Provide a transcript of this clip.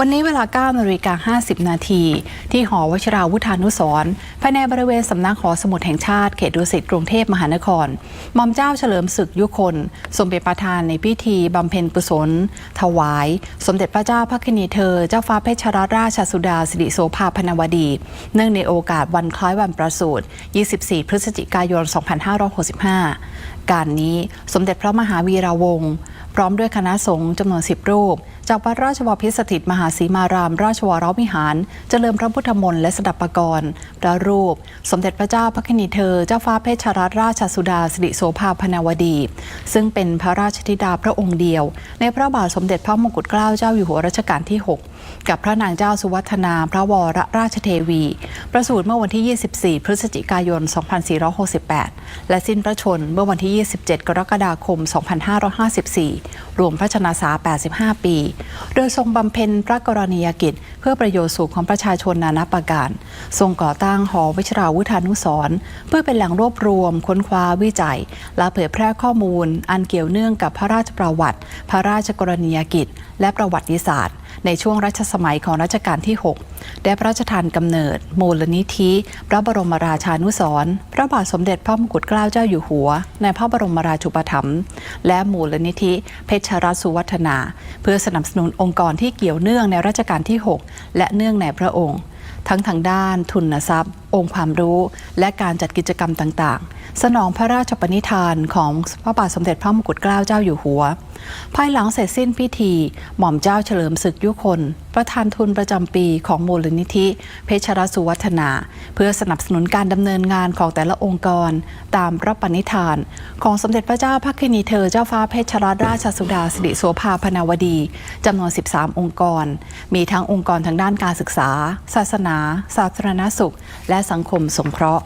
วันนี้เวลา9นาฬิกา50 นาที ที่หอวชิราวุธานุสรภายในบริเวณสำนักหอสมุดแห่งชาติเขตดุสิตกรุงเทพมหานครหม่อมเจ้าเฉลิมศึกยุคน ทรงเป็นประธานในพิธีบำเพ็ญกุศล ถวาย สมเด็จพระเจ้าพระคณีเธอ เจ้าฟ้าเพชรราชสุดาสิริโสภาพนวดี เนื่องในโอกาสวันคล้ายวันประสูติ 24 พฤศจิกายน 2565 การนี้สมเด็จพระมหาวีระวงศ์พร้อมด้วยคณะสงฆ์จำนวน 10 รูป จากวัดราชวพิสถิตมหาสีมาราม ราชวรวิหาร เจริญพระพุทธมนต์และสดับปกรณ์พระรูป สมเด็จพระเจ้าพระคณีเธอ เจ้าฟ้าเพชรรัตนราชสุดาสิริโสภาพนวดี ซึ่งเป็นพระราชธิดาพระองค์เดียว ในพระบาทสมเด็จพระมงกุฎเกล้าเจ้าอยู่หัวรัชกาลที่ 6 กับพระนางเจ้าสุวัฒนาพระวรราชเทวี ประสูติเมื่อวันที่ 24 พฤศจิกายน 2468 และสิ้นพระชนม์เมื่อวันที่ 27 กรกฎาคม 2554 รวมพระชนษา85 ปีโดยทรงบำเพ็ญพระกรณียกิจ เพื่อประโยชน์สุขของประชาชนนานาประการ ทรงก่อตั้งหอวิชราวุฒานุสรเพื่อเป็นแหล่งรวบรวม ค้นคว้าวิจัย และเผยแพร่ข้อมูล อันเกี่ยวเนื่องกับพระราชประวัติ พระราชกรณียกิจ และประวัติศาสตร์ ในช่วงรัชสมัยของรัชกาลที่ 6 ได้พระราชทานกำเนิด มูลนิธิ พระบรมราชานุสรณ์พระบาทสมเด็จพระมงกุฎเกล้าเจ้าอยู่หัว ในพระบรมราชูปถัมภ์และมูลนิธิเพชรรัตสุวัฒนา เพื่อสนับสนุนองค์กรที่เกี่ยวเนื่องในรัชกาลที่ 6 และเนื่องในพระองค์ทั้งทางด้านทุนทรัพย์ องค์ความรู้ และการจัดกิจกรรมต่าง ๆ สนองพระราชปณิธานของพระบาทสมเด็จพระมงกุฎเกล้าเจ้าอยู่หัว ภายหลังเสร็จสิ้นพิธี หม่อมเจ้าเฉลิมศึกยุคน ประธานทุนประจำปีของมูลนิธิ เพชรสุวัฒนา เพื่อสนับสนุนการดำเนินงานของแต่ละองค์กร ตามพระปณิธาน ของสมเด็จพระเจ้าพระคินีเธอเจ้าฟ้าเพชรราชสุดาสิริโสภาพนาวดีจำนวน 13 องค์กร มีทั้งองค์กรทางด้านการศึกษา ศาสนา สาธารณสุข และสังคมสงเคราะห์